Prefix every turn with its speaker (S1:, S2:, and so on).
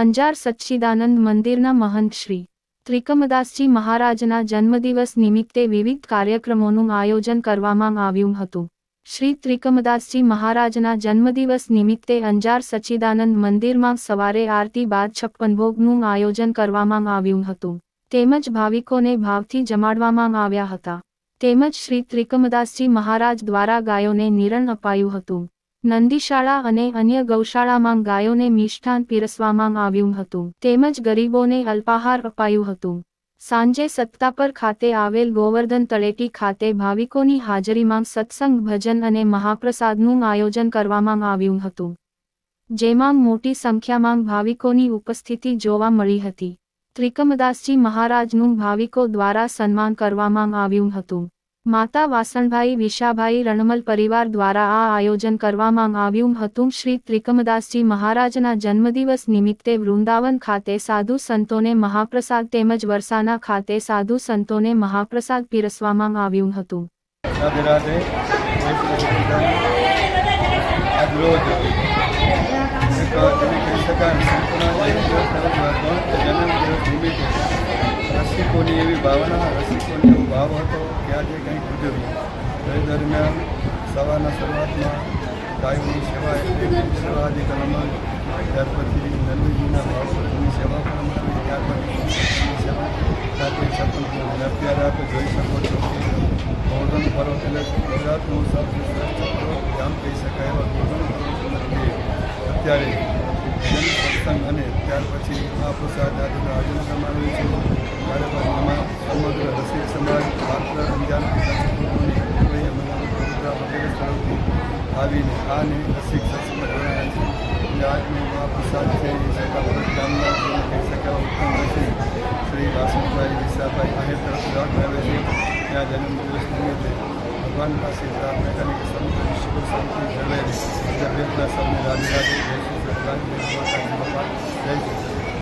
S1: અંજાર સચ્ચિદાનંદ મંદિરના મહંત શ્રી ત્રિકમદાસજી મહારાજના જન્મદિવસ નિમિત્તે વિવિધ કાર્યક્રમોનું આયોજન કરવામાં આવ્યું હતું. શ્રી ત્રિકમદાસજી મહારાજના જન્મદિવસ નિમિત્તે અંજાર સચ્ચિદાનંદ મંદિરમાં સવારે આરતી બાદ છપ્પન ભોગનું આયોજન કરવામાં આવ્યું હતું. તેમજ ભાવિકોને ભાવથી જમાડવામાં આવ્યા હતા. તેમજ શ્રી ત્રિકમદાસજી મહારાજ દ્વારા ગાયોને નિરણ અપાયું હતું. નંદીશાળા અને અન્ય ગૌશાળામાં ગાયોને મિષ્ઠાન પીરસવામાં આવ્યું હતું. તેમજ ગરીબોને અલ્પાહાર અપાયું હતું. સાંજે સત્તાપર ખાતે આવેલ ગોવર્ધન તળેટી ખાતે ભાવિકોની હાજરીમાં સત્સંગ, ભજન અને મહાપ્રસાદનું આયોજન કરવામાં આવ્યું હતું. જેમાં મોટી સંખ્યામાં ભાવિકોની ઉપસ્થિતિ જોવા મળી હતી. ત્રિકમદાસજી મહારાજનું ભાવિકો દ્વારા સન્માન કરવામાં આવ્યું હતું. માતા વાસણભાઈ વિશાભાઈ રણમલ પરિવાર દ્વારા આ આયોજન કરવામાં આવ્યું હતું. શ્રી ત્રિકમદાસજી મહારાજના જન્મદિવસ નિમિત્તે વૃંદાવન ખાતે સાધુ સંતોને મહાપ્રસાદ તેમજ વરસાના ખાતે સાધુ સંતોને મહાપ્રસાદ પીરસવામાં આવ્યું હતું.
S2: જન્મદિવસ નિમિત્તે રસિકોની એવી ભાવના, રસિકોને એવો ભાવ હતો કે આજે કંઈક ઉજવીએ તો એ દરમિયાન સવારના શરૂઆતમાં ગાયોની સેવા એટલે સેવાદી કરવામાં ત્યાર પછી નંદીજીના ભાવની સેવા કરવામાં આવી ત્યાર પછી સેવા સાથે અને અત્યારે આપણે જોઈ શકો છો કે ગોવર્ધન પર્વ એટલે ગુજરાતનું સૌથી શ્રેષ્ઠ પર્વ ગામ કહી શકાય એવા ગોવર્ધન પર્વ અત્યારે સત્સંગ અને ત્યાર પછી મહાપ્રસાદ આદિનું આયોજન કરવામાં આવ્યું છે. ત્યારે પણ એમાં સમગ્ર રસિક સમાજ માત્ર અંજાર વગેરે સ્થળોથી આવીને આને રસિક સત્સંગમાં જોડાયા છે અને આજનો મહાપ્રસાદ છે એ શેખાપુર ગામના જેને કહી શકાય ઉત્તમ રસિક શ્રી વાસુભાઈ વિશાભાઈ આહિર તરફ રાખવામાં આવે છે ત્યાં જન્મદિવસ નિમિત્તે ભગવાન પાસે પ્રાર્થના કરી કે સમગ્ર વિશ્વ શાંતિ જળવાઈ રહે જગતના સૌને રાધે રાધે જય શ્રી ભગવાન જય શ્રી બાપા જય શ્રી